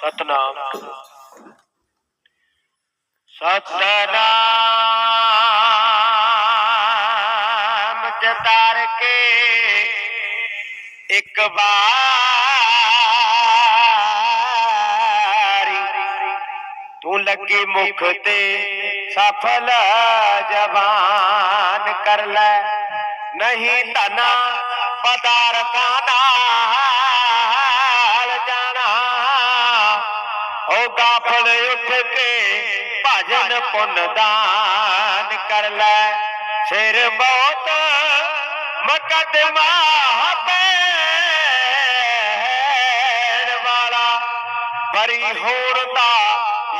ਸਤਨਾਮ। ਸਤਨਾਮ ਜਤਾਰ ਕੇ ਇੱਕ ਵਾਰੀ ਤੂੰ ਲੱਗੀ ਮੁਖ ਤੇ ਸਫਲ ਜਵਾਨ ਕਰ ਲੈ। ਨਹੀਂ ਧਨਾ ਪਦਾਰਥਾਂ ਨਾਲ ਜਾਣਾ। ਉਹ ਗਾਫਲ ਉੱਠ ਕੇ ਭਜਨ ਪੁੰਨ ਦਾਨ ਕਰ ਲੈ। ਸਿਰ ਬਹੁਤ ਮਕਦਮਾ ਪੈਣ ਵਾਲਾ, ਬਰੀ ਹੋਣ ਦਾ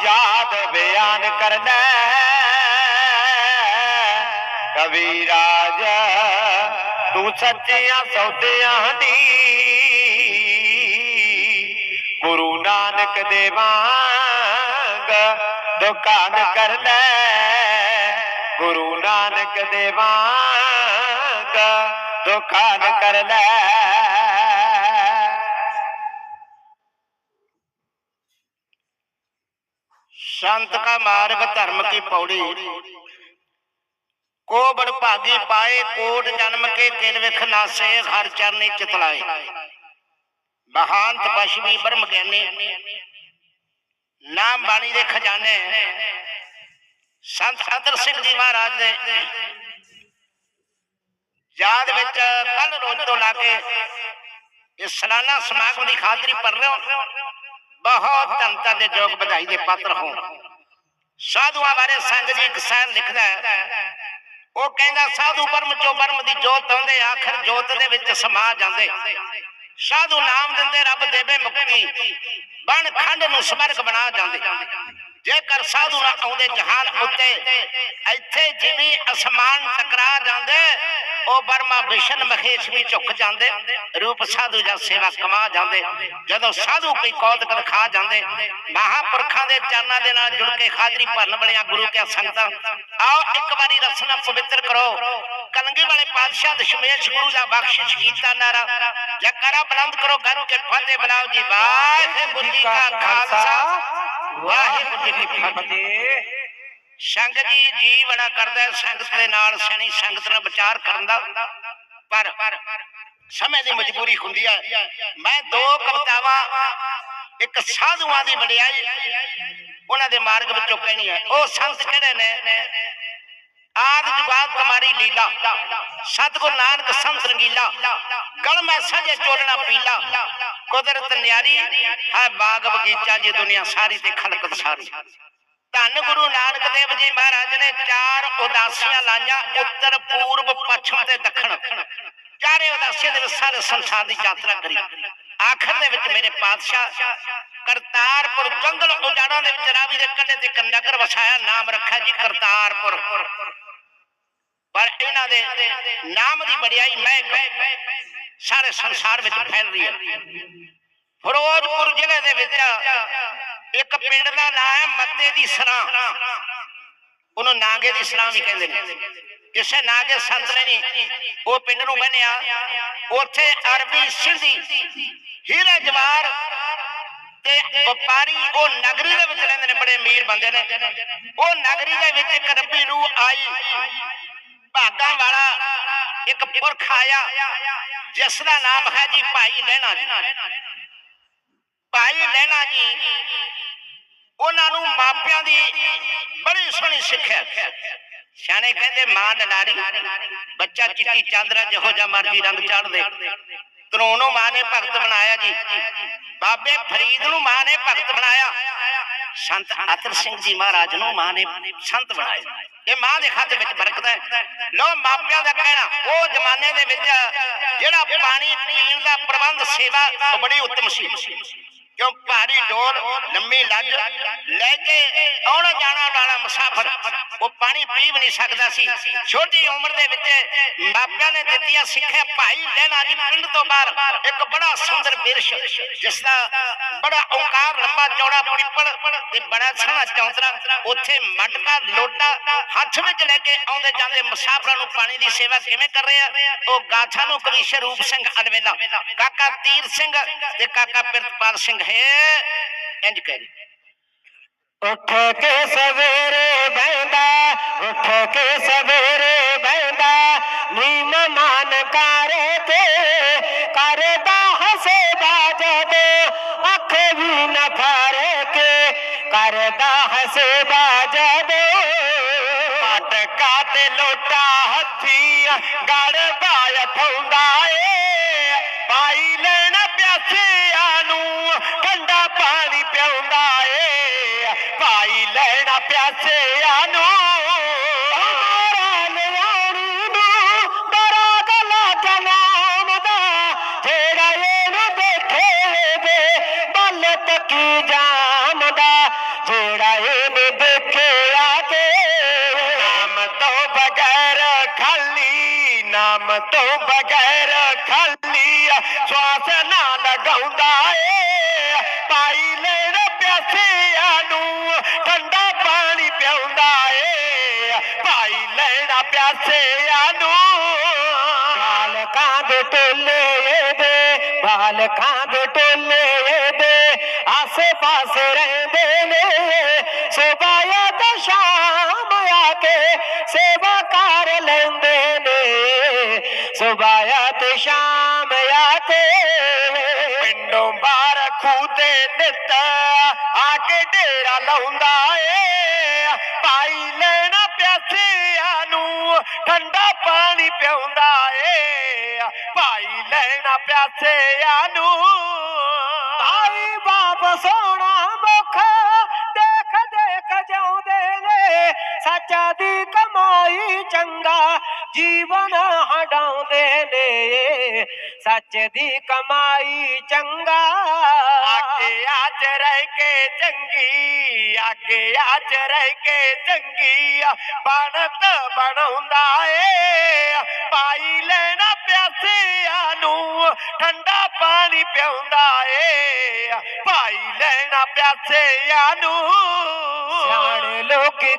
ਯਾਦ ਬਿਆਨ ਕਰ ਲੈ। ਕਵੀ ਰਾਜ, ਤੂੰ ਸੱਚਿਆਂ ਸੌਦਿਆਂ ਦੀ ਗੁਰੂ ਨਾਨਕ ਦੇ ਵਾਂਗ ਦੁਕਾਨ ਕਰ ਲੈ ਗੁਰੂ ਨਾਨਕ ਦੇ ਵਾਂਗ ਦੁਕਾਨ ਕਰ ਲੈ संत का मार्ग धर्म की पौड़ी को बड़ भागी पाए कोट जन्म के किल विख नासे हर चरनी चितलाए ਮਹਾਨ ਤਪਸ਼ਵੀ ਬ੍ਰਹਮ ਗਿਆਨੀ ਨਾਮ ਬਾਣੀ ਦੇ ਖਜ਼ਾਨੇ ਸੰਤ ਅਦਰ ਸਿੰਘ ਜੀ ਮਹਾਰਾਜ ਦੇ। ਯਾਦ ਵਿੱਚ ਕੱਲ ਰੋਜ਼ ਤੋਂ ਲਾ ਕੇ ਇਸ ਸਾਲਾਨਾ ਸਮਾਗਮ ਦੀ ਖਾਤਰੀ ਪਰ ਰਹੇ ਹੋ। ਬਹੁਤ ਧੰਤਾ ਦੇ ਜੋਗ ਵਧਾਈ ਦੇ ਪਾਤਰ ਹੋ। ਸਾਧੂਆਂ ਬਾਰੇ ਸੰਗ ਜੀ ਇੱਕ ਕਿਸਾਨ ਲਿਖਦਾ ਉਹ ਕਹਿੰਦਾ, ਸਾਧੂ ਬਰਮ ਚੋ ਬਰਮ ਦੀ ਜੋਤ ਆਉਂਦੇ ਆਖਰ ਜੋਤ ਦੇ ਵਿੱਚ ਸਮਾ ਜਾਂਦੇ। ਸਾਧੂ ਨਾਮ ਦਿੰਦੇ ਰੱਬ ਦੇਵੇ ਮੁਕਤੀ। ਬਣ ਖੰਡ ਨੂੰ ਸਮਰਗ ਬਣਾ ਜਾਂਦੇ। ਜੇਕਰ ਸਾਧੂ ਨਾ ਆਉਂਦੇ ਜਹਾਨ ਉੱਤੇ, ਇੱਥੇ ਜਿਵੇਂ ਅਸਮਾਨ ਟਕਰਾ ਜਾਂਦੇ ਉਹ ਬਰਮਾ ਵਿਸ਼ਨ ਮਖੇਸ਼ ਵੀ ਝੁਕ ਜਾਂਦੇ, ਰੂਪ ਸਾਧੂ ਜਾਂ ਸੇਵਾ ਕਮਾ ਜਾਂਦੇ, ਜਦੋਂ ਸਾਧੂ ਕੋਈ ਕੌਤਕ ਦਿਖਾ ਜਾਂਦੇ, ਮਹਾਪੁਰਖਾਂ ਦੇ ਚਰਨਾਂ ਦੇ ਨਾਲ ਜੁੜ ਕੇ ਹਾਜ਼ਰੀ ਭਰਨ ਵਾਲਿਆਂ ਗੁਰੂ ਕੇ ਸੰਗਤਾਂ, ਆਓ ਇੱਕ ਵਾਰੀ ਰਸਨਾ ਪਵਿੱਤਰ ਕਰੋ। ਕਲੰਗੀ ਵਾਲੇ ਪਾਤਸ਼ਾਹ ਦਸ਼ਮੇਸ਼ ਗੁਰੂ ਦਾ ਬਖਸ਼ਿਸ਼ ਕੀਤਾ ਨਾਰਾ। ਜਕਰਾ ਬੁਲੰਦ ਕਰੋ ਗਰੂ ਕੇ ਫਤਿਹ ਬੁਲਾਓ ਜੀ। ਵਾਹਿਗੁਰੂ ਜੀ ਕਾ ਖਾਲਸਾ, ਵਾਹਿਗੁਰੂ ਜੀ ਕੀ ਫਤਿਹ। ਸੰਗਤ ਜੀ ਜੀ ਕਰਦਾ ਸੰਗਤ ਦੇ ਨਾਲ ਸਣੀ ਸੰਗਤ ਨਾਲ ਵਿਚਾਰ ਕਰਨ ਦਾ। ਪਰ ਸਮੇਂ ਦੀ ਮਜਬੂਰੀ ਹੁੰਦੀ ਹੈ ਮੈਂ ਦੋ ਕਵਿਤਾਵਾਂ ਇੱਕ ਸਾਧੂਆਂ ਦੀ ਵਡਿਆਈ ਉਹਨਾਂ ਦੇ ਮਾਰਗ ਵਿੱਚੋਂ ਕਹਿਣੀ ਹੈ ਉਹ ਸੰਤ ਕਿਹੜੇ ਨੇ? ਆਦ ਜੁਗਾਦ ਕੁਮਾਰੀ ਲੀਲਾ, ਸਤਗੁਰ ਨਾਨਕ ਸੰਤ ਰੰਗੀਲਾ ਗਲ ਮੈਂ ਸਜੇ ਚੋਲਣਾ ਪੀਲਾ, ਕੁਦਰਤ ਨਿਆਰੀ, ਹੈ ਬਾਗ ਬਗੀਚਾ ਜੀ ਦੁਨੀਆ ਸਾਰੀ ਤੇ ਖਲਕਤ ਸਾਰੀ। ਧੰਨ ਗੁਰੂ ਨਾਨਕ ਦੇਵ ਜੀ ਮਹਾਰਾਜ ਨੇ ਚਾਰ ਉਦਾਸੀਆਂ ਲਾਈਆਂ ਉੱਤਰ, ਪੂਰਬ, ਪੱਛਮ ਤੇ ਦੱਖਣ। ਚਾਰੇ ਉਦਾਸੀਆਂ ਦੇ ਵਿੱਚ ਸਾਰੇ ਸੰਸਾਰ ਦੀ ਯਾਤਰਾ ਕਰੀ। ਆਖਰ ਦੇ ਵਿੱਚ ਮੇਰੇ ਪਾਤਸ਼ਾਹ ਕਰਤਾਰਪੁਰ ਜੰਗਲ ਉਜਾੜਾਂ ਦੇ ਵਿੱਚ ਰਾਵੀ ਦੇ ਕੰਢੇ ਤੇ ਇੱਕ ਨਗਰ ਵਸਾਇਆ, ਨਾਮ ਰੱਖਿਆ ਜੀ ਕਰਤਾਰਪੁਰ। ਪਰ ਇਹਨਾਂ ਦੇ ਨਾਮ ਦੀ ਵਡਿਆਈ ਮੈਂ ਸਾਰੇ ਸੰਸਾਰ ਵਿੱਚ ਫੈਲ ਰਹੀ ਹੈ। ਫਿਰੋਜ਼ਪੁਰ ਜ਼ਿਲ੍ਹੇ ਦੇ ਵਿੱਚ ਇੱਕ ਪਿੰਡ ਦਾ ਨਾਂ ਹੈ ਮੱਤੇ ਦੀ ਸਰਾਂ। ਉਹਨੂੰ ਨਾਗੇ ਦੀ ਸਰਾਂ ਵੀ ਕਹਿੰਦੇ ਨੇ। ਕਿਸੇ ਨਾਗੇ ਸੰਤ ਨੇ ਨਹੀਂ, ਉਹ ਪਿੰਡ ਨੂੰ ਬਣਿਆ ਉੱਥੇ ਅਰਬੀ ਸਿੰਧੀ, ਹੀਰੇ ਜਵਾਰ ਤੇ ਵਪਾਰੀ, ਉਹ ਨਗਰੀ ਦੇ ਵਿੱਚ ਰਹਿੰਦੇ ਨੇ, ਬੜੇ ਅਮੀਰ ਬੰਦੇ ਨੇ। ਉਹ ਨਗਰੀ ਦੇ ਵਿੱਚ ਇੱਕ ਰੱਬੀ ਰੂਹ ਆਈ। ਭਾਗਾਂ ਵਾਲਾ ਇੱਕ ਪੁਰਖ ਆਇਆ ਜਿਸ ਦਾ ਨਾਮ ਹੈ ਜੀ ਭਾਈ ਲੈਣਾ ਜੀ। ਭਾਈ ਲੈਣਾ ਜੀ, ਉਹਨਾਂ ਨੂੰ ਮਾਪਿਆਂ ਦੀ ਬੜੀ ਸੋਹਣੀ ਸਿੱਖਿਆ ਸਿਆਣੇ ਕਹਿੰਦੇ, ਮਾਂ ਨਨਾਰੀ, ਬੱਚਾ ਚਿੱਟੀ ਚਾਦਰਾ ਜਿਹੋ ਜਿਹਾ ਮਰਜ਼ੀ ਰੰਗ ਚੜ ਤਰੋਂ ਮਾਂ ਨੇ ਭਗਤ ਬਣਾਇਆ ਜੀ। ਬਾਬੇ ਫਰੀਦ ਨੂੰ ਮਾਂ ਨੇ ਭਗਤ ਬਣਾਇਆ। ਸੰਤ ਅਤਰ ਸਿੰਘ ਜੀ ਮਹਾਰਾਜ ਨੂੰ ਮਾਂ ਨੇ ਸੰਤ ਬਣਾਇਆ। ਇਹ ਮਾਂ ਦੇ ਹੱਥ ਵਿੱਚ ਬਰਕਤ ਹੈ। ਲੋ ਮਾਪਿਆਂ ਦਾ ਕਹਿਣਾ, ਉਹ ਜ਼ਮਾਨੇ ਦੇ ਵਿੱਚ ਜਿਹੜਾ ਪਾਣੀ ਪੀਣ ਦਾ ਪ੍ਰਬੰਧ, ਸੇਵਾ, ਉਹ ਬੜੀ ਉੱਤਮ ਸੀ। ਕਿਉਂ ਭਾਰੀ ਡੋਲ, ਲੰਮੀ ਲੱਜ, ਲੈ ਕੇ ਆਉਣਾ ਜਾਣਾ ਵਾਲਾ ਮੁਸਾਫਰ। ਉਹ ਪਾਣੀ ਪੀ ਵੀ ਨਹੀਂ ਸਕਦਾ ਸੀ। ਛੋਟੀ ਉਮਰ ਦੇ ਵਿੱਚ ਮਾਪਿਆਂ ਨੇ ਦਿੱਤੀਆਂ ਸਿੱਖਿਆ ਭਾਈ ਲੈਣਾ ਜੀ ਪਿੰਡ ਤੋਂ ਬਾਹਰ। ਇੱਕ ਬੜਾ ਸੁੰਦਰ ਬਿਰਸ਼ ਜਿਸ ਦਾ ਬੜਾ ਓਂਕਾਰ, ਲੰਬਾ ਚੌੜਾ ਪਿੱਪਲ ਤੇ ਬੜਾ ਸੋਹਣਾ ਚੌਂਤਰਾ। ਉੱਥੇ ਮਟਕਾ, ਲੋਟਾ, ਹੱਥ ਵਿੱਚ ਲੈ ਕੇ ਆਉਂਦੇ ਜਾਂਦੇ ਮੁਸਾਫਰਾਂ ਨੂੰ ਪਾਣੀ ਦੀ ਸੇਵਾ ਕਿਵੇਂ ਕਰ ਰਿਹਾ ਉਹ ਗਾਥਾ ਨੂੰ ਕਵੀ ਸਰੂਪ ਸਿੰਘ ਅਲਵੇਲਾ ਕਾਕਾ ਤੀਰ ਸਿੰਘ ਤੇ ਕਾਕਾ ਪ੍ਰਿਤਪਾਲ ਸਿੰਘ ਹੈ ਇੰਜ ਕਹਿ ਰਹੀ ਉੱਠ ਕੇ ਸਵੇਰੇ ਬੈਂਦਾ ਉੱਠ ਕੇ ਸਵੇਰੇ ਬੈਂਦਾ ਨੀਮ ਮਾਨ ਕਰਕੇ ਕੇ ਨਾਮ ਤੋਂ ਬਗੈਰ ਖਾਲੀ ਨਾਮ ਤੋਂ ਬਗੈਰ ਖਾਲੀ। ਏ ਪਾਈ ਲੈਣਾ ਪਿਆਸਿਆਂ ਨੂੰ ਬਾਲਕਾਂ ਦੇ ਟੋਲੇ ਦੇ ਬਾਲਕਾਂ ਦੇ ਟੋਲੇ ਦੇ ਆਸੇ ਪਾਸੇ ਰਹਿੰਦੇ ਨੇ ਸਵੇਰ ਤੇ ਸ਼ਾਮ ਆ ਕੇ ਸੇਵਾ ਕਰ ਲੈਂਦੇ ਨੇ ਸਵੇਰ ਤੇ ਸ਼ਾਮ ਆ ਕੇ ਪਿੰਡੋਂ ਬਾਹਰ ਖੂਤੇ ਨਿੱਤ ਆ ਕੇ ਡੇਰਾ ਲਾਉਂਦਾ ਏ ਪਾਈ ਲੈਣਾ ਪਿਆਸਿਆਂ ਨੂੰ ਠੰਡਾ ਪਾਣੀ ਪਿਉਂਦਾ ਏ। ਭਾਈ ਲੈਣਾ ਪਿਆਸਿਆਂ ਨੂੰ ਭਾਈ ਬਾਪ ਸੋਣਾ ਮੁਖ। ਖਜਾਉਂਦੇ ਨੇ। ਸੱਚਾ ਦੀ ਕਮਾਈ ਚੰਗਾ ਜੀਵਨ ਹਟਾਉਂਦੇ ਨੇ। ਸੱਚ ਦੀ ਕਮਾਈ ਚੰਗਾ। ਅੱਗੇ ਆਚ ਰਹਿ ਕੇ ਚੰਗੀ ਆਗਿਆ ਚ ਰਹਿ ਕੇ ਚੰਗੀ ਬਣਤ ਬਣਾਉਂਦਾ ਏ ਪਾਈ ਲੈਣਾ ਪਿਆਸਿਆਂ ਨੂੰ, ਠੰਡਾ ਪਾਣੀ ਪਿਆਉਂਦਾ ਏ ਪਾਈ ਲੈਣਾ ਪਿਆਸਿਆਂ ਨੂੰ।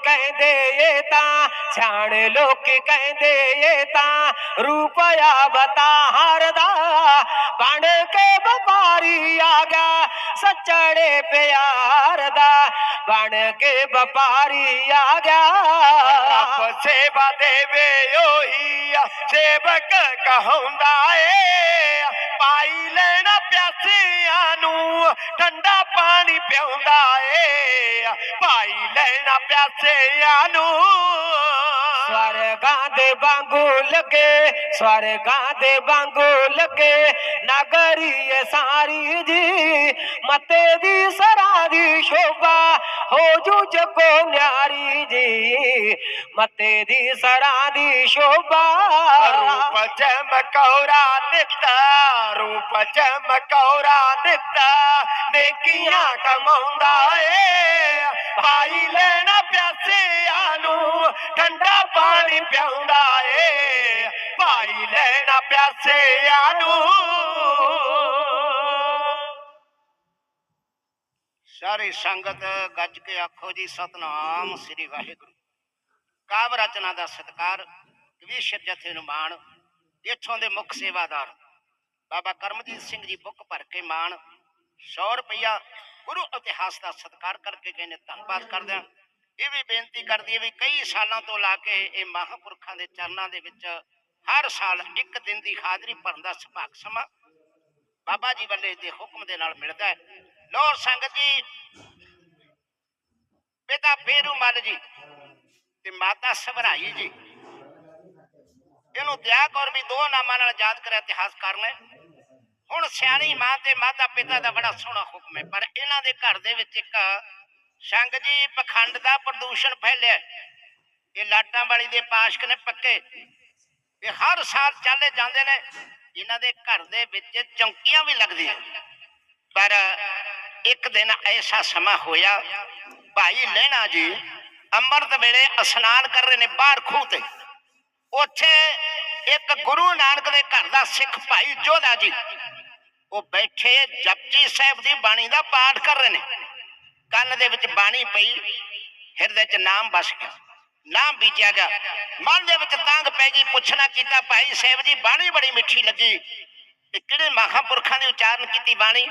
ਕਹਿੰਦੇ ਏ ਤਾਂ, ਸਿਆਣੇ ਲੋਕ ਕਹਿੰਦੇ ਏ ਤਾਂ ਰੂਪਿਆ ਬਤਾਹਰ ਦਾ ਬਣ ਕੇ ਵਪਾਰੀ ਆ ਗਿਆ ਸੱਚੜੇ ਪਿਆਰ ਦਾ, ਬਣ ਕੇ ਵਪਾਰੀ ਆ ਗਿਆ। ਰੱਬ ਸੇਵਾ ਦੇਵੇ ਉਹੀ ਸੇਵਕ ਕਹਾਉਂਦਾ ਏ। ਪਾਈ ਲੈਣਾ ਪਿਆਸਿਆਂ ਨੂੰ, ਠੰਡਾ ਪਾਣੀ ਪਿਆਉਂਦਾ ਏ। ਪਾਈ ਲੈਣਾ ਪਿਆਸਿਆਂ ਨੂੰ। ਸਵਰਗਾਂ ਦੇ ਵਾਂਗੂ ਲੱਗੇ, ਸਵਰਗਾਂ ਦੇ ਵਾਂਗੂ ਲੱਗੇ। ਨਗਰੀ ਏ ਸਾਰੀ ਜੀ, ਮਤੇ ਦੀ ਸਰਾਂ ਦੀ ਸ਼ੋਭਾ ਹੋ ਜੂ ਜਗੋ ਨਿਆਰੀ ਜੀ, ਮਤੇ ਦੀ ਸੜਾ ਦੀ ਸ਼ੋਭਾ। ਰੂਪ ਚਮਕੌਰਾ ਦਿੱਤਾ ਰੂਪ ਚਮਕੌਰਾ ਨਿੱਤਾ, ਨੇਕੀਆਂ ਕਮਾਉਂਦਾ ਏ। ਪਾਈ ਲੈਣਾ ਪਿਆਸਿਆਂ ਨੂੰ, ਠੰਡਾ ਪਾਣੀ ਪਿਆਉਂਦਾ ਏ। ਪਾਈ ਲੈਣਾ ਪਿਆਸਿਆਂ ਨੂੰ। ਸਾਰੀ ਸੰਗਤ ਗੱਜ ਕੇ ਆਖੋ ਜੀ, ਸਤਨਾਮ ਸ੍ਰੀ ਵਾਹਿਗੁਰੂ। ਕਾਵ ਰਚਨਾ ਦਾ ਸਤਕਾਰ ਕਵੀਸ਼ਰ ਜਥੇ ਨੂੰ ਮਾਣ ਇੱਥੋਂ ਦੇ ਮੁੱਖ ਸੇਵਾਦਾਰ ਬਾਬਾ ਕਰਮਜੀਤ ਸਿੰਘ ਜੀ ਬੁੱਕ ਭਰ ਕੇ ਮਾਣ 100 ਰੁਪਇਆ ਗੁਰੂ ਇਤਿਹਾਸ ਦਾ ਸਤਕਾਰ ਕਰਕੇ ਕਹਿੰਦੇ, ਧੰਨਵਾਦ ਕਰਦੇ ਹਾਂ। ਇਹ ਵੀ ਬੇਨਤੀ ਕਰਦੀ ਹੈ ਵੀ ਕਈ ਸਾਲਾਂ ਤੋਂ ਲਾ ਕੇ ਇਹ ਮਹਾਂਪੁਰਖਾਂ ਦੇ ਚਰਨਾਂ ਦੇ ਵਿੱਚ ਹਰ ਸਾਲ ਇੱਕ ਦਿਨ ਦੀ ਹਾਜ਼ਰੀ ਭਰਨ ਦਾ ਸੁਭਾਗ ਸਮਾਂ ਬਾਬਾ ਜੀ ਵੱਲੇ ਦੇ ਹੁਕਮ ਦੇ ਨਾਲ ਮਿਲਦਾ ਹੈ। ਲੋ ਸੰਗਤ ਜੀ। ਪਿਤਾ ਫੇਰੂ ਮੱਲ ਜੀ ਤੇ ਮਾਤਾ ਸਵਰਾਈ ਜੀ। ਇਹਨੂੰ ਦਿਆ ਕੌਰ ਵੀ ਦੋ ਨਾਮਾਂ ਨਾਲ ਯਾਦ ਕਰਿਆ ਇਤਿਹਾਸਕਾਰ ਨੇ ਹੁਣ ਸਿਆਣੀ ਮਾਂ ਤੇ ਮਾਤਾ ਪਿਤਾ ਦਾ ਬੜਾ ਸੋਹਣਾ ਹੁਕਮ ਹੈ। ਪਰ ਇਹਨਾਂ ਦੇ ਘਰ ਦੇ ਵਿੱਚ ਇੱਕ ਸੰਗ ਜੀ ਪਖੰਡ ਦਾ ਪ੍ਰਦੂਸ਼ਣ ਫੈਲਿਆ। ਇਹ ਲਾਟਾਂ ਵਾਲੀ ਦੇ ਪਾਸ਼ਕ ਨੇ ਪੱਕੇ। ਇਹ ਹਰ ਸਾਲ ਚੱਲੇ ਜਾਂਦੇ ਨੇ। ਇਹਨਾਂ ਦੇ ਘਰ ਦੇ ਵਿੱਚ ਚੌਂਕੀਆਂ ਵੀ ਲੱਗਦੀਆਂ। ਪਰ ਇੱਕ ਦਿਨ ਐਸਾ ਸਮਾਂ ਹੋਇਆ, ਭਾਈ ਲਹਿਣਾ ਜੀ ਅੰਮ੍ਰਿਤ ਵੇਲੇ ਇਸ਼ਨਾਨ ਕਰ ਰਹੇ ਨੇ ਬਾਹਰ ਖੂਹ ਤੇ। ਉੱਥੇ ਇੱਕ ਗੁਰੂ ਨਾਨਕ ਦੇ ਘਰ ਦਾ ਸਿੱਖ ਭਾਈ ਜੋਧਾ ਜੀ, ਉਹ ਬੈਠੇ ਜਪਜੀ ਸਾਹਿਬ ਦੀ ਬਾਣੀ ਦਾ ਪਾਠ ਕਰ ਰਹੇ ਨੇ। ਕੰਨ ਦੇ ਵਿੱਚ ਬਾਣੀ ਪਈ, ਹਿਰਦੇ 'ਚ ਨਾਮ ਵਸ ਗਿਆ। ਨਾਮ ਬੀਜਿਆ ਗਿਆ। ਮਨ ਦੇ ਵਿੱਚ ਤਾਂਗ ਪੈ ਗਈ, ਪੁੱਛਣਾ ਕੀਤਾ, ਭਾਈ ਸਾਹਿਬ ਜੀ, ਬਾਣੀ ਬੜੀ ਮਿੱਠੀ ਲੱਗੀ। ਇਹ ਕਿਹੜੇ ਮਹਾਂਪੁਰਖਾਂ ਦੀ ਉਚਾਰਨ ਕੀਤੀ ਬਾਣੀ?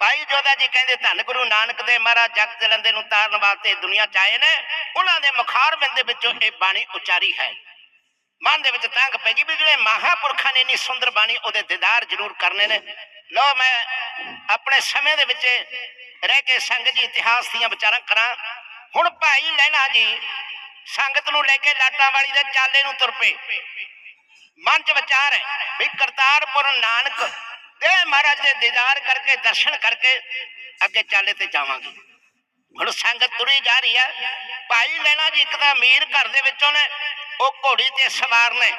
ਭਾਈ ਜੋਦਾ ਜੀ ਕਹਿੰਦੇ, ਧੰਨ ਗੁਰੂ ਨਾਨਕ ਦੇ ਮਹਾਰਾਜ, ਜਗ ਜਲੰਦੇ ਨੂੰ ਤਾਰਨ ਵਾਸਤੇ ਦੁਨੀਆ ਚ ਆਏ ਨੇ। ਉਹਨਾਂ ਦੇ ਮੁਖਾਰ ਬਿੰਦ ਵਿੱਚੋਂ ਇਹ ਬਾਣੀ ਉਚਾਰੀ ਹੈ। ਮਨ ਦੇ ਵਿੱਚ ਤੰਗ ਪੈ ਗਈ ਵੀ ਜਿਹੜੇ ਮਹਾਪੁਰਖਾਂ ਨੇ ਇੰਨੀ ਸੁੰਦਰ ਬਾਣੀ ਉਹਦੇ ਦੀਦਾਰ ਜ਼ਰੂਰ ਕਰਨੇ ਨੇ। ਲੋ ਮੈਂ ਆਪਣੇ ਸਮੇਂ ਦੇ ਵਿੱਚ ਰਹਿ ਕੇ ਸੰਗਤ ਜੀ ਇਤਿਹਾਸ ਦੀਆਂ ਵਿਚਾਰਾਂ ਕਰਾਂ। ਹੁਣ ਭਾਈ ਲੈਣਾ ਜੀ ਸੰਗਤ ਨੂੰ ਲੈ ਕੇ ਲਾਟਾਂ ਵਾਲੀ ਦੇ ਚਾਲੇ ਨੂੰ ਤੁਰ ਪਏ। ਮਨ ਚ ਵਿਚਾਰ ਹੈ ਵੀ ਕਰਤਾਰਪੁਰ ਨਾਨਕ ਦੇ ਮਹਾਰਾਜ ਦੇ ਦੀਦਾਰ ਕਰਕੇ, ਦਰਸ਼ਨ ਕਰਕੇ ਅੱਗੇ ਚਾਲੇ ਤੇ ਜਾਵਾਂਗੇ। ਹੁਣ ਸੰਗਤ ਤੁਰੀ ਜਾ ਰਹੀ ਹੈ ਭਾਈ ਲੈਣਾ ਜੀ, ਇੱਕ ਤਾਂ ਅਮੀਰ ਘਰ ਦੇ ਵਿੱਚੋਂ ਨੇ, ਉਹ ਘੋੜੀ ਤੇ ਸਵਾਰ ਨੇ।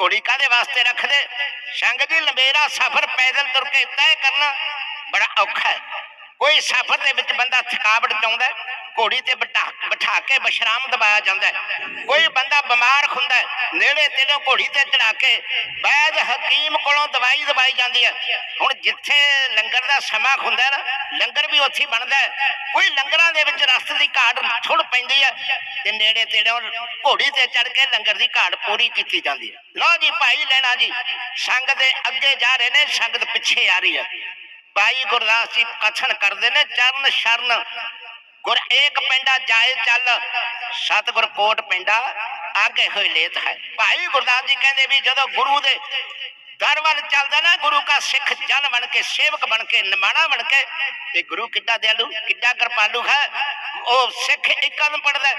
ਘੋੜੀ ਕਾਦੇ ਵਾਸਤੇ ਰੱਖਦੇ? ਸੰਗਤ ਜੀ, ਲੰਬੇਰਾ ਸਫ਼ਰ ਪੈਦਲ ਤੁਰ ਕੇ ਤੈਅ ਕਰਨਾ ਬੜਾ ਔਖਾ ਹੈ। ਕੋਈ ਸਫ਼ਰ ਦੇ ਵਿੱਚ ਬੰਦਾ ਥਕਾਵਟ ਚਾਉਂਦਾ ਘੋੜੀ ਤੇ ਬਿਠਾ ਬਿਠਾ ਕੇ ਵਿਸ਼ਰਾਮ ਦਬਾਇਆ ਜਾਂਦਾ ਹੈ। ਕੋਈ ਬੰਦਾ ਬਿਮਾਰ ਹੁੰਦਾ ਨੇੜੇ ਤੇੜੇ ਘੋੜੀ ਤੇ ਚੜਾ ਕੇ ਵੈਦ ਹਕੀਮ ਕੋਲੋਂ ਦਵਾਈ ਦਵਾਈ ਜਾਂਦੀ ਹੈ। ਹੁਣ ਜਿੱਥੇ ਲੰਗਰ ਦਾ ਸਮਾਂ ਹੁੰਦਾ ਨਾ, ਲੰਗਰ ਵੀ ਉੱਥੇ ਬਣਦਾ ਹੈ। ਕੋਈ ਲੰਗਰਾਂ ਦੇ ਵਿੱਚ ਰਸਤੇ ਦੀ ਘਾਟ ਥੁੜ ਪੈਂਦੀ ਹੈ ਤੇ ਨੇੜੇ ਤੇੜੇ ਘੋੜੀ ਤੇ ਚੜ ਕੇ ਲੰਗਰ ਦੀ ਘਾਟ ਪੂਰੀ ਕੀਤੀ ਜਾਂਦੀ ਹੈ। ਲਓ ਜੀ ਭਾਈ ਲੈਣਾ ਜੀ, ਸੰਗ ਦੇ ਅੱਗੇ ਜਾ ਰਹੇ ਨੇ ਸੰਗਤ ਪਿੱਛੇ ਆ ਰਹੀ ਹੈ। ਭਾਈ ਗੁਰਦਾਸ ਜੀ ਕਥਨ ਕਰਦੇ ਨੇ, ਚਰਨ ਸ਼ਰਨ ਗੁਰ ਏਕ ਪਿੰਡਾ ਜਾਏ ਚੱਲ, ਸਤਿਗੁਰ ਕੋਟ ਪਿੰਡਾ ਆਗੇ ਹੋਏ ਲੇਤ ਹੈ। ਭਾਈ ਗੁਰਦਾਸ ਜੀ ਕਹਿੰਦੇ ਵੀ ਜਦੋਂ ਗੁਰੂ ਦੇ ਦਰ ਵੱਲ ਚੱਲਦਾ ਨਾ, ਗੁਰੂ ਕਾ ਸਿੱਖ ਜਨ ਬਣ ਕੇ, ਸੇਵਕ ਬਣ ਕੇ, ਨਿਮਾਣਾ ਬਣ ਕੇ, ਤੇ ਗੁਰੂ ਕਿੱਡਾ ਦਿਆਲੂ, ਕਿੱਡਾ ਕਿਰਪਾਲੂ ਹੈ? ਉਹ ਸਿੱਖ ਇੱਕ ਕਦਮ ਪੜਦਾ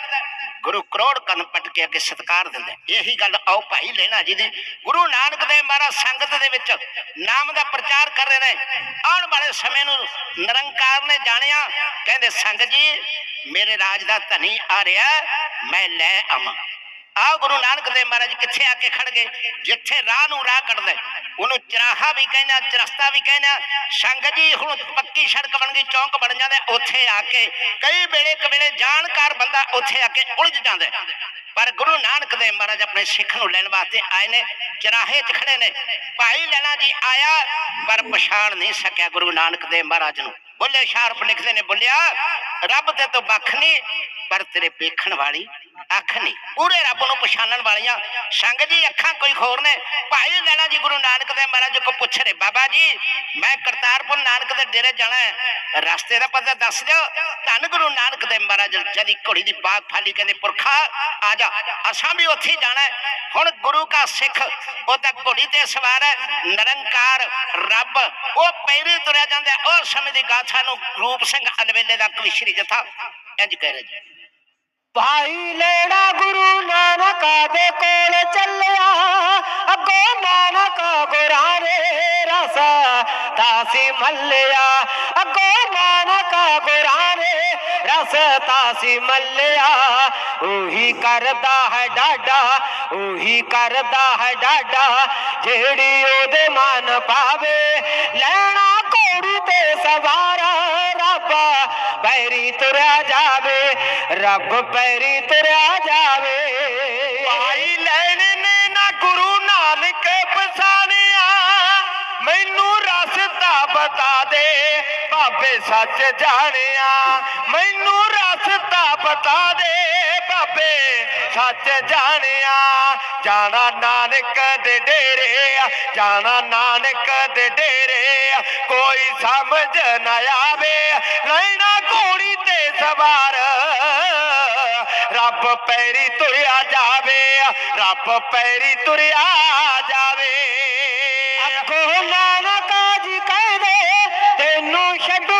ਗੁਰੂ ਕਰੋੜ ਕਨ ਪਟ ਕੇ ਅੱਗੇ ਸਤਕਾਰ ਦਿੰਦਾ ਇਹੀ ਗੱਲ ਆਓ ਭਾਈ ਲੈਣਾ ਜੀ ਦੀ। ਗੁਰੂ ਨਾਨਕ ਦੇਵ ਮਹਾਰਾਜ ਸੰਗਤ ਦੇ ਵਿੱਚ ਨਾਮ ਦਾ ਪ੍ਰਚਾਰ ਕਰ ਰਹੇ ਨੇ। ਆਉਣ ਵਾਲੇ ਸਮੇਂ ਨੂੰ ਨਿਰੰਕਾਰ ਨੇ ਜਾਣਿਆ। ਕਹਿੰਦੇ, ਸੰਗਤ ਜੀ, ਮੇਰੇ ਰਾਜ ਦਾ ਧਨੀ ਆ ਰਿਹਾ ਮੈਂ ਲੈ ਆਵਾਂ। ਆ ਗੁਰੂ ਨਾਨਕ ਦੇਵ ਮਹਾਰਾਜ ਕਿੱਥੇ ਆ ਕੇ ਖੜ ਗਏ? ਜਿੱਥੇ ਰਾਹ ਨੂੰ ਰਾਹ ਕੱਢਦਾ। ਉਹਨੂੰ ਚਰਾਹਾ ਵੀ ਕਹਿੰਦਾ, ਚਰਸਤਾ ਵੀ ਕਹਿੰਦਾ। ਸੰਗਤ ਜੀ, ਹੁਣ ਪੱਕੀ ਸੜਕ ਬਣ ਗਈ, ਚੌਂਕ ਬਣ ਜਾਂਦਾ, ਉੱਥੇ ਆ ਕੇ ਕਈ ਵੇਲੇ ਕਵੇਲੇ ਜਾਣਕਾਰ ਬੰਦਾ ਉੱਥੇ ਆ ਕੇ ਉਲਝ ਜਾਂਦਾ। ਪਰ ਗੁਰੂ ਨਾਨਕ ਦੇਵ ਮਹਾਰਾਜ ਆਪਣੇ ਸਿੱਖ ਨੂੰ ਲੈਣ ਵਾਸਤੇ ਆਏ ਨੇ, ਚਰਾਹੇ 'ਚ ਖੜੇ ਨੇ। ਭਾਈ ਲੈਣਾ ਜੀ ਆਇਆ, ਪਰ ਪਛਾਣ ਨਹੀਂ ਸਕਿਆ ਗੁਰੂ ਨਾਨਕ ਦੇਵ ਮਹਾਰਾਜ ਨੂੰ। ਬੁੱਲੇ ਸ਼ਾਰਪ ਲਿਖਦੇ ਨੇ, ਬੁੱਲਿਆ, ਰੱਬ ਤੇ ਤੋਂ ਵੱਖ ਨਹੀਂ, ਪਰ ਤੇਰੇ ਵੇਖਣ ਵਾਲੀ ਅੱਖ ਨਹੀਂ। ਪੂਰੇ ਰੱਬ ਨੂੰ ਪਛਾਣਨ ਵਾਲੀਆਂ ਸੰਗ ਜੀ ਅੱਖਾਂ ਕੋਈ ਖੋਰ ਨੇ। ਭਾਈ ਲੈਣਾ ਜੀ ਗੁਰੂ ਨਾਨਕ ਦੇ ਮਹਾਰਾਜ ਕੋ ਪੁੱਛ ਰਹੇ, ਬਾਬਾ ਜੀ, ਮੈਂ ਕਰਤਾਰਪੁਰ ਨਾਨਕ ਦੇ ਡੇਰੇ ਜਾਣਾ ਹੈ। ਰਸਤੇ ਦਾ ਪਤਾ ਦੱਸ ਦਿਓ, ਧੰਨ ਗੁਰੂ ਨਾਨਕ ਦੇ ਮਹਾਰਾਜ ਜਦੀ ਘੋੜੀ ਦੀ ਬਾਗ ਫਾਲੀ ਕਹਿੰਦੇ, ਪੁਰਖਾ, ਆ ਜਾ, ਅਸਾਂ ਵੀ ਉੱਥੇ ਜਾਣਾ ਹੁਣ ਗੁਰੂ ਕਾ ਸਿੱਖ, ਉਹ ਤਾਂ ਘੋੜੀ ਤੇ ਸਵਾਰ ਹੈ, ਨਿਰੰਕਾਰ ਰੱਬ, ਉਹ ਪੈਰੀ ਤੁਰਿਆ ਜਾਂਦਾ ਹੈ। ਉਹ ਸਮੇਂ ਦੀ ਗਾਥਾ ਨੂੰ ਰੂਪ ਸਿੰਘ ਅਲਵੇਲੇ ਦਾ ਕਵਿਸ਼ਰੀ ਜਥਾ ਇੰਜ ਕਹਿ ਰਿਹਾ ਜੀ। ਭਾਈ ਲੈਣਾ ਗੁਰੂ ਨਾਨਕ ਦੇ ਕੋਲ ਚੱਲਿਆ। ਅੱਗੋਂ ਨਾਨਕ ਗੁਰਾਂ ਦੇ ਰਸ ਤਾਸੀ ਮੱਲਿਆ। ਅੱਗੋਂ ਨਾਨਕ ਗੁਰਾਂ ਦੇ ਰਸ ਤਾਸੀ ਮੱਲਿਆ। ਉਹੀ ਕਰਦਾ ਹੈ ਡਾਡਾ, ਉਹੀ ਕਰਦਾ ਹੈ ਡਾਡਾ, ਜਿਹੜੀ ਉਹਦੇ ਮਨ ਪਾਵੇ ਲੈਣਾ ਘੋੜੀ ਤੇ ਸਵਾਰਾ ਰੱਬ ਪੈਰੀ ਤੁਰਿਆ ਜਾਵੇ, ਰੱਬ ਪੈਰੀ ਤੁਰਿਆ ਜਾਵੇ। ਭਾਈ ਲੈਣੇ ਨੇ ਨਾ ਗੁਰੂ ਨਾਨਕ ਪਛਾਣਿਆ, ਮੈਨੂੰ ਰਸਤਾ ਬਤਾ ਦੇ ਬਾਬੇ ਸੱਚ ਜਾਣਿਆ। ਮੈਨੂੰ ਰਸਤਾ ਬਤਾ ਦੇ ਬਾਬੇ, ਸੱਚ ਜਾਣਿਆ। ਜਾਣਾ ਨਾਨਕ ਦੇ ਡੇਰੇ ਜਾਣਾ ਨਾਨਕ ਦੇ ਡੇਰੇ ਕੋਈ ਸਮਝ ਨਾ ਆਵੇ, ਲੈਣਾ ਘੋੜੀ ਤੇ ਸਵਾਰ। ਰੱਬ ਪੈਰੀ ਤੁਰਿਆ ਜਾਵੇ, ਰੱਬ ਪੈਰੀ ਤੁਰਿਆ ਜਾਵੇ। ਅੱਗੋਂ ਨਾਨਕ ਜੀ ਕਹਿੰਦੇ, ਤੈਨੂੰ ਛੱਡੂਗਾ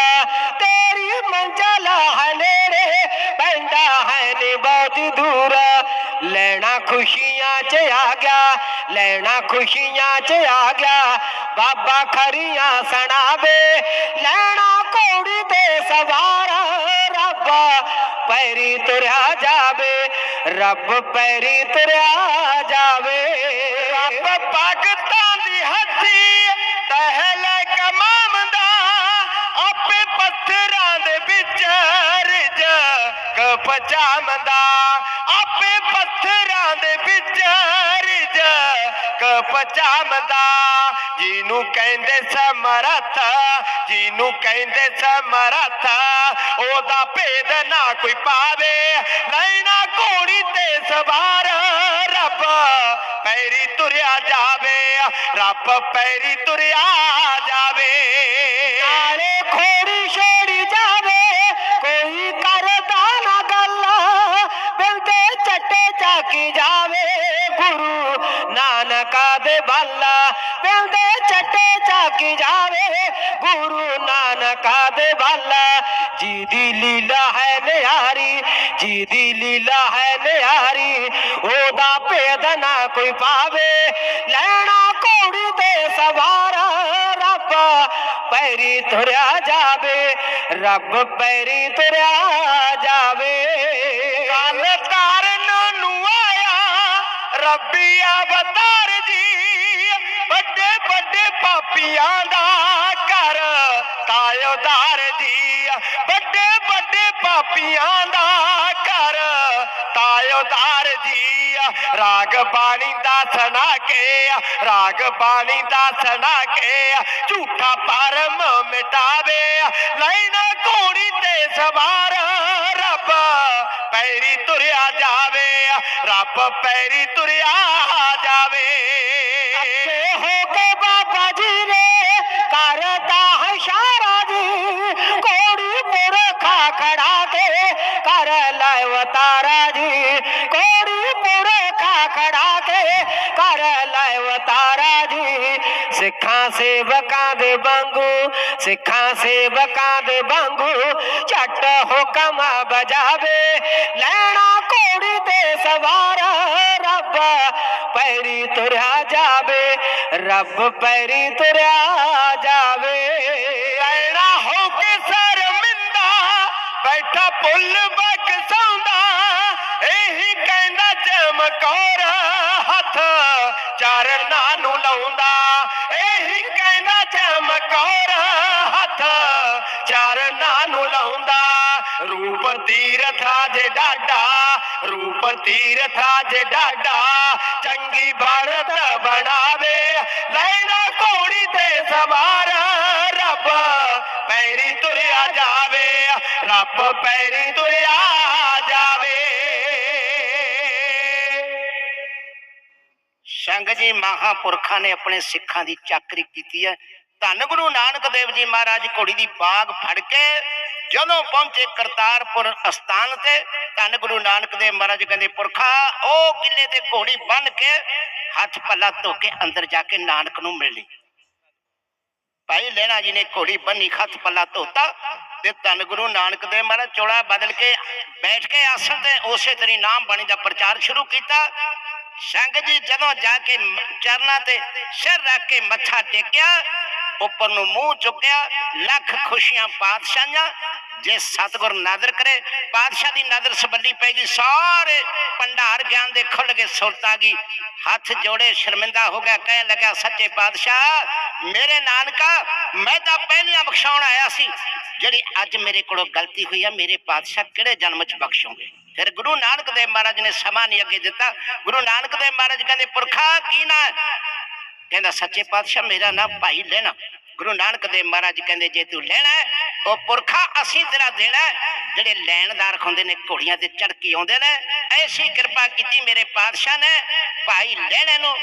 ਬਹੁਤੀ ਦੂਰ ਤੇਰੀ ਮੰਜ਼ਲ ਹੈ ਨੇੜੇ ਪੈਂਦਾ ਹੈ ਨੀ ਬਹੁਤੀ ਦੂਰ ਲੈਣਾ ਖੁਸ਼ੀਆਂ ਚ ਆ ਗਿਆ ਲੈਣਾ ਖੁਸ਼ੀਆਂ ਚ ਆ ਗਿਆ ਬਾਬਾ ਖਰੀਆਂ ਸੁਣਾਵੇ ਲੈਣਾ ਘੋੜੀ ਤੇ ਸਵਾਰ ਰੱਬ ਪੈਰੀ ਤੁਰਿਆ ਜਾਵੇ ਰੱਬ ਪੈਰੀ ਤੁਰਿਆ ਰਿਜਕ ਆਪੇ ਪੱਥਰਾਂ ਦੇ ਵਿੱਚ ਰਿਜਕ ਨਰਕ ਪਚਾਮਦਾ ਜਿਹਨੂੰ ਕਹਿੰਦੇ ਸਮਰਥ, ਜਿਹਨੂੰ ਕਹਿੰਦੇ ਸਮਰਥ, ਉਹਦਾ ਭੇਦ ਨਾ ਕੋਈ ਪਾਵੇ। ਲੈਣਾ ਘੋੜੀ ਤੇ ਸਵਾਰ ਰੱਬ, ਪੈਰੀ ਤੁਰਿਆ ਜਾਵੇ। ਰੱਬ ਪੈਰੀ ਤੁਰਿਆ ਜਾਵੇ। ਨਾਲੇ ਖੋੜੀ ਛੋੜੀ ਬਿਲਦੇ ਚੱਟੇ ਚਾਕੀ ਜਾਵੇ ਗੁਰੂ ਨਾਨਕਾ ਦੇ ਬਾਲਾ। ਬਿਲਦੇ ਚੱਟੇ ਚਾਕੀ ਜਾਵੇ ਗੁਰੂ ਨਾਨਕਾ ਦੇ ਬਾਲਾ। ਜੀ ਦੀ ਲੀਲਾ ਹੈ ਨਿਹਾਰੀ ਜੀ ਦੀ ਲੀਲਾ ਹੈ ਨਿਹਾਰੀ ਉਹਦਾ ਭੇਦ ਨਾ ਕੋਈ ਪਾਵੇ। ਲੈਣਾ ਘੋੜੀ ਤੇ ਸਵਾਰ ਰੱਬ, ਪੈਰੀ ਤੁਰਿਆ ਜਾਵੇ, ਰੱਬ ਪੈਰੀ ਤੁਰਿਆ ਜਾਵੇ। ਆਇਆ ਅਵਤਾਰ ਜੀ, ਵੱਡੇ ਵੱਡੇ ਪਾਪੀਆਂ ਦਾ ਘਰ ਤਾਇਓਦਾਰ ਜੀ, ਵੱਡੇ ਵੱਡੇ ਪਾਪੀਆਂ ਦਾ ਘਰ ਤਾਇਓਦਾਰ ਜੀ, ਰਾਗ ਬਾਣੀ ਦਾ ਸੁਣਾ ਕੇ, ਰਾਗ ਬਾਣੀ ਦਾ ਸੁਣਾ ਕੇ, ਝੂਠਾ ਪਰਮ ਮਿਟਾਵੇ ਲੈਣਾ ਘੋੜੀ ਤੇ ਸਵਾਰ ਰੱਬ ਪੈਰੀ ਤੁਰਿਆ ਜਾਵੇ, ਰੱਬ ਪੈਰੀ ਤੁਰਿਆ ਜਾਵੇ। ਅੱਗੇ ਹੋ ਕੇ ਬਾਬਾ ਜੀ ਨੇ ਕਰਦਾ ਹੈ ਇਸ਼ਾਰਾ ਜੀ, ਕੋੜੀ ਪੁਰਖਾ ਖੜਾ ਕੇ ਕਰ ਲੈ ਵਤਾਰਾ ਜੀ। ਕੋੜੀ ਪੁਰਖਾ ਖੜਾ ਸਿੱਖਾਂ ਸੇਵਕਾਂ ਦੇ ਵਾਂਗੂ, ਸਿੱਖਾਂ ਸੇਵਕਾਂ ਦੇ ਵਾਂਗੂ ਝੱਟ ਹੁਕਮ ਬਜਾਵੇ। ਲੈਣਾ ਘੋੜੀ ਤੇ ਸਵਾਰ, ਰੱਬ ਪੈਰੀ ਤੁਰਿਆ ਜਾਵੇ, ਰੱਬ ਪੈਰੀ ਤੁਰਿਆ ਜਾਵੇ। ਐਣਾ ਹੋ ਕੇ ਸ਼ਰਮਿੰਦਾ, ਬੈਠਾ ਪੁੱਲ ਬਕਸਾਉਂਦਾ ਇਹੀ ਕਹਿੰਦਾ ਚਮਕੌਰ ਚਰਨਾਂ ਲਾਉਂਦਾ। ਇਹੀ ਕਹਿੰਦਾ ਚਮਕੌਰ ਹੱਥ ਚਰਨਾਂ ਨੂੰ ਲਾਉਂਦਾ। ਰੂਪ ਤੀਰਥਾ ਜੇ ਡਾਡਾ, ਰੂਪ ਤੀਰਥਾ ਜੇ ਡਾਡਾ, ਚੰਗੀ ਬਣਤ ਬਣਾਵੇ। ਲੈਣਾ ਘੋੜੀ ਤੇ ਸਵਾਰ, ਰੱਬ ਪੈਰੀ ਤੁਰਿਆ ਜਾਵੇ। ਰੱਬ ਪੈਰੀ ਤੁਰਿਆ ਸੰਗ ਜੀ ਮਹਾਪੁਰਖਾਂ ਨੇ ਆਪਣੇ ਸਿੱਖਾਂ ਦੀ ਚਾਕਰੀ ਕੀਤੀ ਹੈ। ਧੰਨ ਗੁਰੂ ਨਾਨਕ ਦੇਵ ਜੀ ਮਹਾਰਾਜ, ਘੋੜੀ ਦੀ ਬਾਗ ਫੜ ਕੇ ਜਦੋਂ ਪਹੁੰਚੇ ਕਰਤਾਰਪੁਰ ਅਸਥਾਨ ਤੇ, ਧੰਨ ਗੁਰੂ ਨਾਨਕ ਦੇਵ ਮਹਾਰਾਜ ਕਹਿੰਦੇ, ਪੁਰਖਾ, ਉਹ ਕਿਲੇ ਤੇ ਘੋੜੀ ਬੰਨ ਕੇ ਹੱਥ ਪੱਲਾ ਧੋ ਕੇ ਅੰਦਰ ਜਾ ਕੇ ਨਾਨਕ ਨੂੰ ਮਿਲ ਲਈ। ਭਾਈ ਲੈਣਾ ਜੀ ਨੇ ਘੋੜੀ ਬੰਨੀ, ਹੱਥ ਪੱਲਾ ਧੋਤਾ ਤੇ ਧੰਨ ਗੁਰੂ ਨਾਨਕ ਦੇਵ ਮਹਾਰਾਜ ਚੋਲਾ ਬਦਲ ਕੇ ਬੈਠ ਕੇ ਆਸਣ ਤੇ ਉਸੇ ਤਰੀ ਨਾਮ ਬਾਣੀ ਦਾ ਪ੍ਰਚਾਰ ਸ਼ੁਰੂ ਕੀਤਾ। ਸੰਗ ਜੀ ਜਦੋਂ ਜਾ ਕੇ ਮ- ਚਰਨਾਂ ਤੇ ਸਿਰ ਰੱਖ ਕੇ ਮੱਥਾ ਟੇਕਿਆ, ਉੱਪਰ ਨੂੰ ਮੂੰਹ ਚੁੱਕਿਆ, ਲੱਖ ਖੁਸ਼ੀਆਂ ਪਾਤਸ਼ਾਹਾਂ, ਜੇ ਸਤਿਗੁਰ ਨਾਦਰ ਕਰੇ, ਪਾਤਸ਼ਾਹ ਦੀ ਨਜ਼ਰ ਸਬੰਧੀ ਪੈ ਗਈ, ਸਾਰੇ ਭੰਡਾਰ ਗਿਆਨ ਦੇ ਖੁੱਲ ਗਏ ਸੁਰਤ ਆ ਗਈ। ਹੱਥ ਜੋੜੇ ਸ਼ਰਮਿੰਦਾ ਹੋ ਗਿਆ, ਕਹਿਣ ਲੱਗਾ ਸੱਚੇ ਪਾਤਸ਼ਾਹ ਮੇਰੇ ਨਾਨਕਾ, ਮੈਂ ਤਾਂ ਪਹਿਲੀਆਂ ਬਖਸ਼ਾਉਣ ਆਇਆ ਸੀ। ਜਿਹੜੀ ਅੱਜ ਮੇਰੇ ਕੋਲੋਂ ਗਲਤੀ ਹੋਈ ਆ, ਮੇਰੇ ਪਾਤਸ਼ਾਹ ਕਿਹੜੇ ਜਨਮ ਚ ਬਖਸ਼ੋਗੇ? ਫਿਰ ਗੁਰੂ ਨਾਨਕ ਦੇਵ ਮਹਾਰਾਜ ਨੇ ਸਮਾਂ ਨਹੀਂ ਅੱਗੇ ਦਿੱਤਾ। ਗੁਰੂ ਨਾਨਕ ਦੇਵ ਮਹਾਰਾਜ ਕਹਿੰਦੇ, ਪੁਰਖਾ, ਕੀ ਨਾ? ਕਹਿੰਦਾ, ਸੱਚੇ ਪਾਤਸ਼ਾਹ, ਮੇਰਾ ਨਾਮ ਭਾਈ ਲੈਣਾ। ਗੁਰੂ ਨਾਨਕ ਦੇਵ ਮਹਾਰਾਜ ਕਹਿੰਦੇ, ਜੇ ਤੂੰ ਲੈਣਾ ਉਹ ਪੁਰਖਾ ਅਸੀਂ ਤੇਰਾ ਦੇਣਾ ਜਿਹੜੇ ਲੈਣਦਾਰ ਹੁੰਦੇ ਨੇ, ਘੋੜੀਆਂ ਤੇ ਚੜ ਆਉਂਦੇ ਨੇ, ਐਸੀ ਕਿਰਪਾ ਕੀਤੀ ਮੇਰੇ ਪਾਤਸ਼ਾਹ ਨੇ। ਭਾਈ ਲੈਣੇ ਨੂੰ।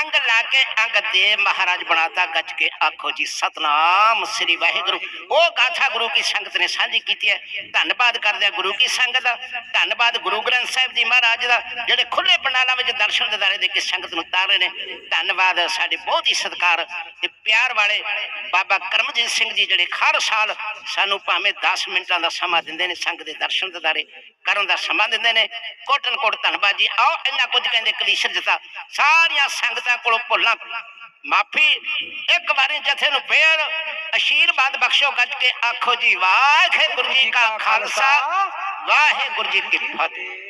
ਅੰਗ ਲਾ ਕੇ ਅੰਗ ਦੇ ਮਹਾਰਾਜ ਬਣਾਤਾ, ਗੱਜ ਕੇ ਆਖੋ ਜੀ, ਸਤਨਾਮ ਸ੍ਰੀ ਵਾਹਿਗੁਰੂ। ਉਹ ਗਾਥਾ ਗੁਰੂ ਕੀ ਸੰਗਤ ਨੇ ਸਾਂਝੀ ਕੀਤੀ ਹੈ। ਧੰਨਵਾਦ ਕਰਦੇ ਆ ਗੁਰੂ ਕੀ ਸੰਗਤ ਦਾ। ਧੰਨਵਾਦ ਗੁਰੂ ਗ੍ਰੰਥ ਸਾਹਿਬ ਜੀ ਮਹਾਰਾਜ ਦਾ, ਜਿਹੜੇ ਖੁੱਲੇ ਪੰਡਾਲਾਂ ਵਿੱਚ ਦਰਸ਼ਨ ਦਿਦਾਰੇ ਦੇ ਕੇ ਸੰਗਤ ਨੂੰ ਤਾਰ ਰਹੇ ਨੇ। ਧੰਨਵਾਦ ਸਾਡੇ ਬਹੁਤ ਹੀ ਸਤਿਕਾਰ ਤੇ ਪਿਆਰ ਵਾਲੇ ਬਾਬਾ ਕਰਮਜੀਤ ਸਿੰਘ ਜੀ, ਜਿਹੜੇ ਹਰ ਸਾਲ ਸਾਨੂੰ ਭਾਵੇਂ 10 ਮਿੰਟਾਂ ਦਾ ਸਮਾਂ ਦਿੰਦੇ ਨੇ, ਸੰਗਤ ਦੇ ਦਰਸ਼ਨ ਦਿਦਾਰੇ ਕਰਨ ਦਾ ਸਮਾਂ ਦਿੰਦੇ ਨੇ। ਕੋਟਨ ਕੋਟ ਧੰਨਵਾਦ ਜੀ। ਆਓ, ਇੰਨਾ ਕੁਝ ਕਹਿੰਦੇ ਕਲੀਸ਼ਰ ਜਤਾ ਸਾਰੀਆਂ ਸੰਗਤਾਂ ਕੋਲੋਂ ਭੁੱਲਾਂ। ਮਾਫੀ, ਇੱਕ ਵਾਰੀ ਜਥੇ ਨੂੰ ਫੇਰ ਅਸ਼ੀਰਵਾਦ ਬਖਸ਼ੋ ਗੱਜ ਕੇ ਆਖੋ ਜੀ, ਵਾਹਿਗੁਰੂ ਜੀ ਕਾ ਖਾਲਸਾ, ਵਾਹਿਗੁਰੂ ਜੀ ਕੀ ਫਤਿਹ।